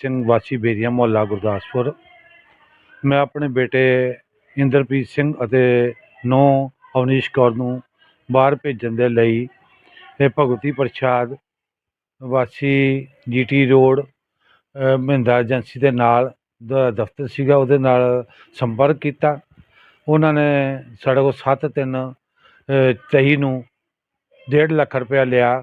ਸਿੰਘ ਵਾਸੀ ਬੇਰੀਆ ਮੁਹੱਲਾ ਗੁਰਦਾਸਪੁਰ। ਮੈਂ ਆਪਣੇ ਬੇਟੇ ਇੰਦਰਪ੍ਰੀਤ ਸਿੰਘ ਅਤੇ ਨੌ ਅਵਨੀਸ਼ ਕੌਰ ਨੂੰ ਬਾਹਰ ਭੇਜਣ ਦੇ ਲਈ ਇਹ ਭਗਵਤੀ ਪ੍ਰਸ਼ਾਦ ਵਾਸੀ ਜੀਟੀ ਰੋਡ ਮਹਿੰਦਾ ਏਜੰਸੀ ਦੇ ਨਾਲ ਦਾ ਦਫ਼ਤਰ ਸੀਗਾ ਉਹਦੇ ਨਾਲ ਸੰਪਰਕ ਕੀਤਾ। ਉਹਨਾਂ ਨੇ ਸਾਡੇ ਕੋਲ ਸੱਤ ਤਿੰਨ ਅ, ਤੇਈ ਨੂੰ ਡੇਢ ਲੱਖ ਰੁਪਇਆ ਲਿਆ।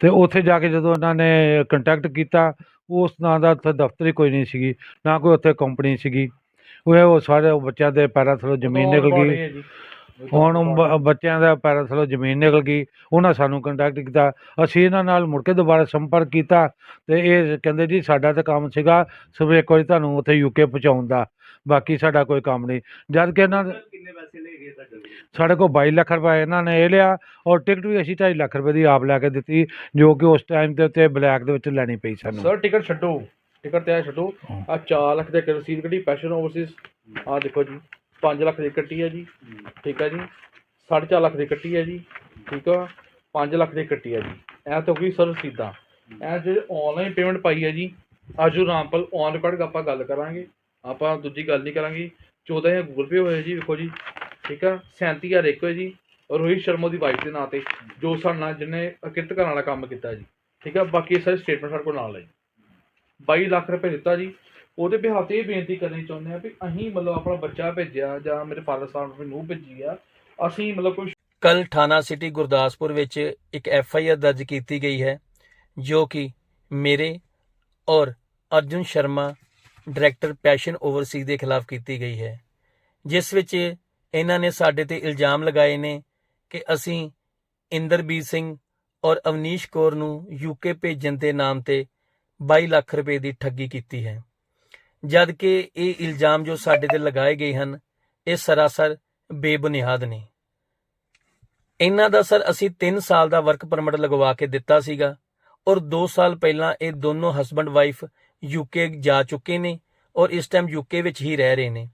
ਤੇ ਉੱਥੇ ਜਾ ਕੇ ਜਦੋਂ ਇਹਨਾਂ ਨੇ ਕੰਟੈਕਟ ਕੀਤਾ ਉਸ ਨਾਂ ਦਾ ਉੱਥੇ ਦਫ਼ਤਰ ਹੀ ਕੋਈ ਨਹੀਂ ਸੀਗੀ ਨਾ ਕੋਈ ਉੱਥੇ ਕੰਪਨੀ ਸੀਗੀ। ਉਹ ਉਹ ਸਾਰੇ ਬੱਚਿਆਂ ਦੇ ਪੈਰਾਂ ਥੱਲੋਂ ਜ਼ਮੀਨ ਨਿਕਲ ਗਈ। ਹੁਣ ਬ- ਬੱਚਿਆਂ ਦਾ ਪੈਰਾਂ ਥੱਲੋਂ ਜ਼ਮੀਨ ਨਿਕਲ ਗਈ ਉਹਨਾਂ ਸਾਨੂੰ ਕੰਟੈਕਟ ਕੀਤਾ ਅਸੀਂ ਇਹਨਾਂ ਨਾਲ ਮੁੜ ਕੇ ਦੁਬਾਰਾ ਸੰਪਰਕ ਕੀਤਾ ਤੇ ਇਹ ਕਹਿੰਦੇ ਜੀ ਸਾਡਾ ਤਾਂ ਕੰਮ ਸੀਗਾ ਸਿਰਫ ਇੱਕ ਵਾਰੀ ਤੁਹਾਨੂੰ ਉੱਥੇ ਯੂਕੇ ਪਹੁੰਚਾਉਣ ਦਾ ਬਾਕੀ ਸਾਡਾ ਕੋਈ ਕੰਮ ਨਹੀਂ ਜਦ ਕਿ ਇਹਨਾਂ ਦੇ- ਕਿੰਨੇ ਪੈਸੇ ਲੈ ਗਏ ਤੁਹਾਡੇ ਕੋਲ? ਸਾਡੇ ਕੋਲ 22 ਲੱਖ ਰੁਪਏ ਇਹਨਾਂ ਨੇ ਇਹ ਲਿਆ ਔਰ ਟਿਕਟ ਵੀ ਅਸੀਂ 2.5 ਲੱਖ ਰੁਪਏ ਦੀ ਆਪ ਲੈ ਕੇ ਦਿੱਤੀ ਜੋ ਕਿ ਉਸ ਟਾਈਮ ਦੇ ਉੱਤੇ ਬਲੈਕ ਦੇ ਵਿੱਚ ਲੈਣੀ ਪਈ ਸਾਨੂੰ ਸਰ ਟਿਕਟ ਛੱਡੋ ਟਿਕਟ ਤੇ ਛੱਡੋ। ਆ 4 ਲੱਖ ਦੇ ਰਸੀਦ ਕੱਢੀ ਫੈਸ਼ਨ ਓਵਰਸੀਜ਼ ਆ ਦੇਖੋ ਜੀ 5 ਲੱਖ ਦੀ ਕੱਟੀ ਹੈ ਜੀ। ਠੀਕ ਹੈ ਜੀ। 4.5 ਲੱਖ ਦੀ ਕੱਟੀ ਹੈ ਜੀ। ਠੀਕ ਆ। 5 ਲੱਖ ਦੀ ਕੱਟੀ ਹੈ ਜੀ। ਇਹ ਤਾਂ ਕੋਈ ਸਰ ਰਸੀਦਾਂ ਇਹ ਜਿਹੜੇ ਆਨਲਾਈਨ ਪੇਮੈਂਟ ਪਾਈ ਹੈ ਜੀ ਆਜੂ ਰਾਮਪਲ ਔਨ ਰਿਕਾਰਡ ਆਪਾਂ ਗੱਲ ਕਰਾਂਗੇ। ਆਪਾਂ ਦੂਜੀ ਗੱਲ ਨਹੀਂ ਕਰਾਂਗੇ। 14000 ਗੂਗਲ ਪੇ ਹੋਇਆ ਜੀ, ਵੇਖੋ ਜੀ। ਠੀਕ ਆ। 37000 ਇੱਕ ਹੋਇਆ ਜੀ। ਰੋਹਿਤ ਸ਼ਰਮਾ ਦੀ ਵਾਈਫ ਦੇ ਨਾਂ ਤੇ, ਜੋ ਸਾਡੇ ਨਾਲ ਜਿਹਨੇ ਅਕਿਰਤ ਕਰਨ ਵਾਲਾ ਕੰਮ ਕੀਤਾ ਜੀ। ਠੀਕ ਆ। ਬਾਕੀ ਸਾਰੇ ਸਟੇਟਮੈਂਟ ਸਾਡੇ ਕੋਲ ਨਾਲ ਹੈ ਜੀ 22 ਲੱਖ ਰੁਪਏ ਦਿੱਤਾ ਜੀ। ਉਹਦੇ ਬਿਹਾਫ ਤੇ ਇਹ ਬੇਨਤੀ ਕਰਨੀ ਚਾਹੁੰਦੇ ਆ ਵੀ ਅਸੀਂ ਮਤਲਬ ਆਪਣਾ ਬੱਚਾ ਭੇਜਿਆ ਜਾਂ ਮੇਰੇ ਫਾਦਰ ਸਾਹਿਬ ਨੂੰ ਭੇਜੀ ਆ, ਅਸੀਂ ਮਤਲਬ ਕੋਈ ਕੱਲ ਥਾਣਾ ਸਿਟੀ ਗੁਰਦਾਸਪੁਰ ਵਿੱਚ ਇੱਕ ਐਫ ਆਈ ਆਰ ਦਰਜ ਕੀਤੀ ਗਈ ਹੈ, ਜੋ ਕਿ ਮੇਰੇ ਔਰ Arjun Sharma director passion overseas ਦੇ ਖਿਲਾਫ ਕੀਤੀ ਗਈ ਹੈ। ਜਿਸ ਵਿੱਚ ਇਹਨਾਂ ਨੇ ਸਾਡੇ ਤੇ ਇਲਜ਼ਾਮ ਲਗਾਏ ਨੇ ਕਿ ਅਸੀਂ ਇੰਦਰਬੀਰ ਸਿੰਘ ਔਰ ਅਵਨੀਸ਼ ਕੌਰ ਨੂੰ ਯੂਕੇ ਭੇਜਣ ਦੇ ਨਾਮ ਤੇ 22 ਲੱਖ ਰੁਪਏ ਦੀ ਠੱਗੀ ਕੀਤੀ ਹੈ। ਜਦ ਕਿ ਇਹ ਇਲਜ਼ਾਮ ਜੋ ਸਾਡੇ ਤੇ ਲਗਾਏ ਗਏ ਹਨ, ਇਹ ਸਰਾਸਰ ਬੇਬੁਨਿਆਦ ਨੇ। ਇਹਨਾਂ ਦਾ ਸਰ ਅਸੀਂ 3 ਸਾਲ ਦਾ ਵਰਕ ਪਰਮਿਟ ਲਗਵਾ ਕੇ ਦਿੱਤਾ ਸੀਗਾ ਔਰ 2 ਸਾਲ ਪਹਿਲਾਂ ਇਹ ਦੋਨੋਂ ਹਸਬੰਡ ਵਾਈਫ ਯੂਕੇ ਜਾ ਚੁੱਕੇ ਨੇ ਔਰ ਇਸ ਟਾਈਮ ਯੂਕੇ ਵਿੱਚ ਹੀ ਰਹਿ ਰਹੇ ਨੇ।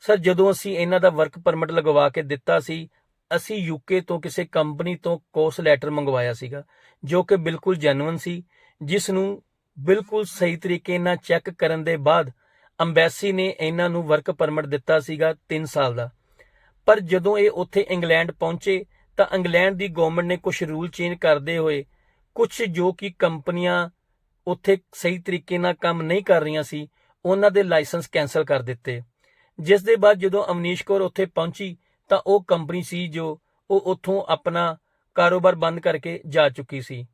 ਸਰ, ਜਦੋਂ ਅਸੀਂ ਇਹਨਾਂ ਦਾ ਵਰਕ ਪਰਮਿਟ ਲਗਵਾ ਕੇ ਦਿੱਤਾ ਸੀ, ਅਸੀਂ ਯੂਕੇ ਤੋਂ ਕਿਸੇ ਕੰਪਨੀ ਤੋਂ ਕੋਸ ਲੈਟਰ ਮੰਗਵਾਇਆ ਸੀਗਾ, ਜੋ ਕਿ ਬਿਲਕੁਲ ਜੈਨੂਇਨ ਸੀ, ਜਿਸ ਨੂੰ ਬਿਲਕੁਲ ਸਹੀ ਤਰੀਕੇ ਨਾਲ ਚੈੱਕ ਕਰਨ ਦੇ ਬਾਅਦ ਅੰਬੈਸੀ ਨੇ ਇਹਨਾਂ ਨੂੰ ਵਰਕ ਪਰਮਿਟ ਦਿੱਤਾ ਸੀਗਾ 3 ਸਾਲ ਦਾ। ਪਰ ਜਦੋਂ ਇਹ ਉੱਥੇ ਇੰਗਲੈਂਡ ਪਹੁੰਚੇ ਤਾਂ ਇੰਗਲੈਂਡ ਦੀ ਗਵਰਨਮੈਂਟ ਨੇ ਕੁਝ ਰੂਲ ਚੇਂਜ ਕਰਦੇ ਹੋਏ ਕੁਝ ਜੋ ਕਿ ਕੰਪਨੀਆਂ ਉੱਥੇ ਸਹੀ ਤਰੀਕੇ ਨਾਲ ਕੰਮ ਨਹੀਂ ਕਰ ਰਹੀਆਂ ਸੀ, ਉਹਨਾਂ ਦੇ ਲਾਇਸੈਂਸ ਕੈਨਸਲ ਕਰ ਦਿੱਤੇ। ਜਿਸ ਦੇ ਬਾਅਦ ਜਦੋਂ ਅਵਨੀਸ਼ ਕੌਰ ਉੱਥੇ ਪਹੁੰਚੀ ਤਾਂ ਉਹ ਕੰਪਨੀ ਸੀ ਜੋ ਉਹ ਉੱਥੋਂ ਆਪਣਾ ਕਾਰੋਬਾਰ ਬੰਦ ਕਰਕੇ ਜਾ ਚੁੱਕੀ ਸੀ।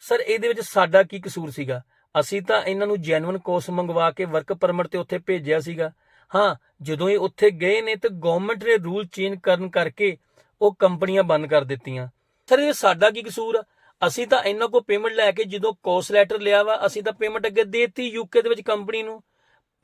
ਸਰ, ਇਹਦੇ ਵਿੱਚ ਸਾਡਾ ਕੀ ਕਸੂਰ ਸੀਗਾ? ਅਸੀਂ ਤਾਂ ਇਹਨਾਂ ਨੂੰ ਜੈਨੂਇਨ ਕੋਰਸ ਮੰਗਵਾ ਕੇ ਵਰਕ ਪਰਮਿਟ ਤੇ ਉੱਥੇ ਭੇਜਿਆ ਸੀਗਾ। ਹਾਂ, ਜਦੋਂ ਇਹ ਉੱਥੇ ਗਏ ਨੇ ਤਾਂ ਗਵਰਨਮੈਂਟ ਨੇ ਰੂਲ ਚੇਂਜ ਕਰਨ ਕਰਕੇ ਉਹ ਕੰਪਨੀਆਂ ਬੰਦ ਕਰ ਦਿੱਤੀਆਂ। ਸਰ, ਇਹ ਸਾਡਾ ਕੀ ਕਸੂਰ ਆ? ਅਸੀਂ ਤਾਂ ਇਹਨਾਂ ਕੋ ਪੇਮੈਂਟ ਲੈ ਕੇ ਜਦੋਂ ਕੋਰਸ ਲੈਟਰ ਲਿਆ ਵਾ, ਅਸੀਂ ਤਾਂ ਪੇਮੈਂਟ ਅੱਗੇ ਦੇਤੀ ਯੂਕੇ ਦੇ ਵਿੱਚ ਕੰਪਨੀ ਨੂੰ।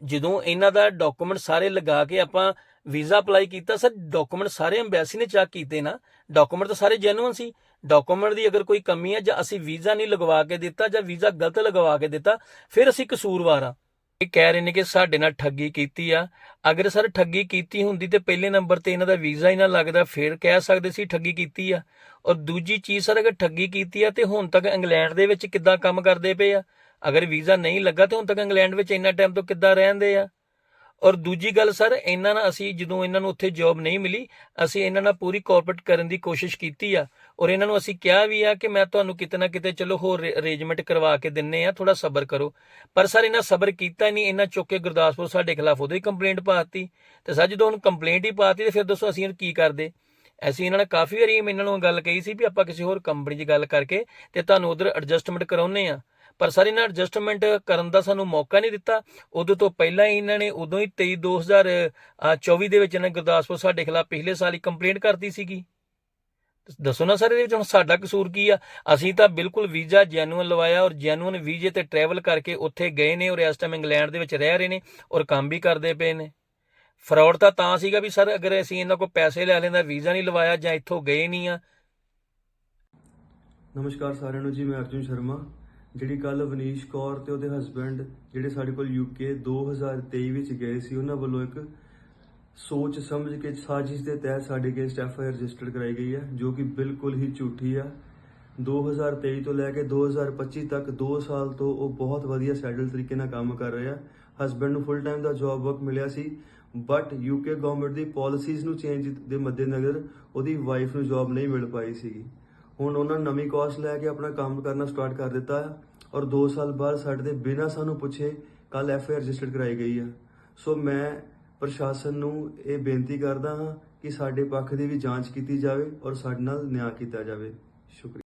ਜਦੋਂ ਇਹਨਾਂ ਦਾ ਡਾਕੂਮੈਂਟ ਸਾਰੇ ਲਗਾ ਕੇ ਆਪਾਂ ਵੀਜ਼ਾ ਅਪਲਾਈ ਕੀਤਾ, ਸਰ ਡਾਕੂਮੈਂਟ ਸਾਰੇ ਐਮਬੈਸੀ ਨੇ ਚੈੱਕ ਕੀਤੇ ਨਾ। ਡਾਕੂਮੈਂਟ ਤਾਂ ਸਾਰੇ ਜੈਨੂਇਨ ਸੀ। ਡਾਕੂਮੈਂਟ ਦੀ ਅਗਰ ਕੋਈ ਕਮੀ ਹੈ ਜਾਂ ਅਸੀਂ ਵੀਜ਼ਾ ਨਹੀਂ ਲਗਵਾ ਕੇ ਦਿੱਤਾ ਜਾਂ ਵੀਜ਼ਾ ਗਲਤ ਲਗਵਾ ਕੇ ਦਿੱਤਾ, ਫਿਰ ਅਸੀਂ ਕਸੂਰਵਾਰ ਆ ਇਹ ਕਹਿ ਰਹੇ ਨੇ ਕਿ ਸਾਡੇ ਨਾਲ ਠੱਗੀ ਕੀਤੀ ਆ। ਅਗਰ ਸਰ ਠੱਗੀ ਕੀਤੀ ਹੁੰਦੀ ਤੇ ਪਹਿਲੇ ਨੰਬਰ ਤੇ ਇਹਨਾਂ ਦਾ ਵੀਜ਼ਾ ਹੀ ਨਾ ਲੱਗਦਾ, ਫਿਰ ਕਹਿ ਸਕਦੇ ਸੀ ਠੱਗੀ ਕੀਤੀ ਆ। ਔਰ ਦੂਜੀ ਚੀਜ਼ ਸਰ, ਅਗਰ ਠੱਗੀ ਕੀਤੀ ਆ ਤੇ ਹੁਣ ਤੱਕ ਇੰਗਲੈਂਡ ਦੇ ਵਿੱਚ ਕਿੱਦਾਂ ਕੰਮ ਕਰਦੇ ਪਏ ਆ? ਅਗਰ ਵੀਜ਼ਾ ਨਹੀਂ ਲੱਗਾ ਤੇ ਹੁਣ ਤੱਕ ਇੰਗਲੈਂਡ ਵਿੱਚ ਇੰਨਾ ਟਾਈਮ ਤੋਂ ਕਿੱਦਾਂ ਰਹਿੰਦੇ ਆ? ਔਰ ਦੂਜੀ ਗੱਲ, ਸਰ, ਇਹਨਾਂ ਨਾਲ ਅਸੀਂ ਜਦੋਂ ਇਹਨਾਂ ਨੂੰ ਉੱਥੇ ਜੌਬ ਨਹੀਂ ਮਿਲੀ, ਅਸੀਂ ਇਹਨਾਂ ਨਾਲ ਪੂਰੀ ਕੋਆਪਰੇਟ ਕਰਨ ਦੀ ਕੋਸ਼ਿਸ਼ ਕੀਤੀ ਆ। ਔਰ ਇਹਨਾਂ ਨੂੰ ਅਸੀਂ ਕਿਹਾ ਵੀ ਆ ਕਿ ਮੈਂ ਤੁਹਾਨੂੰ ਕਿਤੇ ਨਾ ਕਿਤੇ ਚਲੋ ਹੋਰ ਅਰੇਂਜਮੈਂਟ ਕਰਵਾ ਕੇ ਦਿੰਨੇ ਆ ਥੋੜਾ ਸਬਰ ਕਰੋ। ਪਰ ਸਰ, ਇਹਨਾਂ ਸਬਰ ਕੀਤਾ ਨਹੀਂ, ਇਹਨਾਂ ਚੁੱਕ ਕੇ ਗੁਰਦਾਸਪੁਰ ਸਾਡੇ ਖਿਲਾਫ ਉਹਦੇ ਹੀ ਕੰਪਲੇਂਟ ਪਾਤੀ ਤੇ ਸਰ, ਜਦੋਂ ਉਹਨੂੰ ਕੰਪਲੇਂਟ ਹੀ ਪਾਤੀ ਤੇ ਫਿਰ ਦੱਸੋ ਅਸੀਂ ਇਹਨੂੰ ਕੀ ਕਰਦੇ? ਅਸੀਂ ਇਹਨਾਂ ਨੇ ਕਾਫੀ ਵਾਰੀ ਇਹਨਾਂ ਨੂੰ ਗੱਲ ਕਹੀ ਸੀ ਵੀ ਆਪਾਂ ਕਿਸੇ ਹੋਰ ਕੰਪਨੀ 'ਚ ਗੱਲ ਕਰਕੇ ਤੇ ਤੁਹਾਨੂੰ ਉਧਰ ਐਡਜਸਟਮੈਂਟ ਕਰਾਉਨੇ ਆ। ਪਰ ਸਰ, ਇਹਨਾਂ ਐਡਜਸਟਮੈਂਟ ਕਰਨ ਦਾ ਸਾਨੂੰ ਮੌਕਾ ਨਹੀਂ ਦਿੱਤਾ। ਉਦੋਂ ਤੋਂ ਪਹਿਲਾਂ ਹੀ ਇਹਨਾਂ ਨੇ ਉਦੋਂ ਹੀ 23 2024 ਦੇ ਵਿੱਚ ਇਹਨਾਂ ਗੁਰਦਾਸਪੁਰ ਸਾਡੇ ਖਿਲਾਫ ਪਿਛਲੇ ਸਾਲ ਹੀ ਕੰਪਲੇਂਟ ਕਰਤੀ ਸੀਗੀ। ਦੱਸੋ ਨਾ ਸਰ, ਇਹਦੇ ਵਿੱਚ ਹੁਣ ਸਾਡਾ ਕਸੂਰ ਕੀ ਆ? ਅਸੀਂ ਤਾਂ ਬਿਲਕੁਲ ਵੀਜ਼ਾ ਜੈਨੂਅਨ ਲਵਾਇਆ ਔਰ ਜੈਨੂਅਨ ਵੀਜ਼ੇ ਤੇ ਟਰੈਵਲ ਕਰਕੇ ਉੱਥੇ ਗਏ ਨੇ ਔਰ ਇਸ ਟਾਈਮ ਇੰਗਲੈਂਡ ਦੇ ਵਿੱਚ ਰਹਿ ਰਹੇ ਨੇ ਔਰ ਕੰਮ ਵੀ ਕਰਦੇ ਪਏ ਨੇ। ਫਰਾਡ ਤਾਂ ਤਾਂ ਸੀਗਾ ਵੀ ਸਰ, ਅਗਰ ਅਸੀਂ ਇਹਨਾਂ ਕੋਲ ਪੈਸੇ ਲੈ ਲੈਂਦਾ, ਵੀਜ਼ਾ ਨਹੀਂ ਲਵਾਇਆ ਜਾਂ ਇੱਥੋਂ ਗਏ ਨਹੀਂ ਆ। ਨਮਸਕਾਰ ਸਾਰਿਆਂ ਨੂੰ, ਜੀ ਮੈਂ ਅਰਜੁਨ ਸ਼ਰਮਾ। ਜਿਹੜੀ ਕੱਲ ਵਨੀਸ਼ ਕੌਰ ਤੇ ਉਹਦੇ ਹਸਬੰਡ ਜਿਹੜੇ ਸਾਡੇ ਕੋਲ ਯੂਕੇ 2023 ਵਿੱਚ ਗਏ ਸੀ, ਉਹਨਾਂ ਵੱਲੋਂ ਇੱਕ ਸੋਚ ਸਮਝ ਕੇ ਸਾਜ਼ਿਸ਼ ਦੇ ਤਹਿਤ ਸਾਡੇ against F I R registered ਕਰਾਈ ਗਈ ਹੈ, ਜੋ ਕਿ ਬਿਲਕੁਲ ਹੀ ਝੂਠੀ ਆ। 2023 ਤੋਂ ਲੈ ਕੇ 2025 ਤੱਕ 2 ਸਾਲ ਤੋਂ ਉਹ ਬਹੁਤ ਵਧੀਆ ਸੈਟਲ ਤਰੀਕੇ ਨਾਲ ਕੰਮ ਕਰ ਰਿਹਾ। ਆ ਹਸਬੰਡ ਨੂੰ ਫੁੱਲ ਟਾਈਮ ਦਾ ਜੌਬ ਵਰਕ ਮਿਲਿਆ ਸੀ ਬਟ ਯੂਕੇ ਗਵਰਨਮੈਂਟ ਦੀ ਪਾਲਿਸੀਜ਼ ਨੂੰ ਚੇਂਜ ਦੇ ਮੱਦੇਨਜ਼ਰ ਉਹਦੀ ਵਾਈਫ ਨੂੰ ਜੌਬ ਨਹੀਂ ਮਿਲ ਪਾਈ ਸੀਗੀ। ਹੁਣ ਉਹਨਾਂ ਨੇ ਨਵੀਂ ਕੋਰਸ ਲੈ ਕੇ ਆਪਣਾ ਕੰਮ ਕਰਨਾ ਸਟਾਰਟ ਕਰ ਦਿੱਤਾ ਔਰ 2 ਸਾਲ ਬਾਅਦ ਸਾਡੇ ਦੇ ਬਿਨਾਂ ਸਾਨੂੰ ਪੁੱਛੇ ਕੱਲ ਐਫ ਆਈ ਆਰ ਰਜਿਸਟਰਡ ਕਰਾਈ ਗਈ ਆ ਸੋ ਮੈਂ ਪ੍ਰਸ਼ਾਸਨ ਨੂੰ ਇਹ ਬੇਨਤੀ ਕਰਦਾ ਹਾਂ ਕਿ ਸਾਡੇ ਪੱਖ ਦੀ ਵੀ ਜਾਂਚ ਕੀਤੀ ਜਾਵੇ ਔਰ ਸਾਡੇ ਨਾਲ ਨਿਆਂ ਕੀਤਾ ਜਾਵੇ। ਸ਼ੁਕਰੀਆ।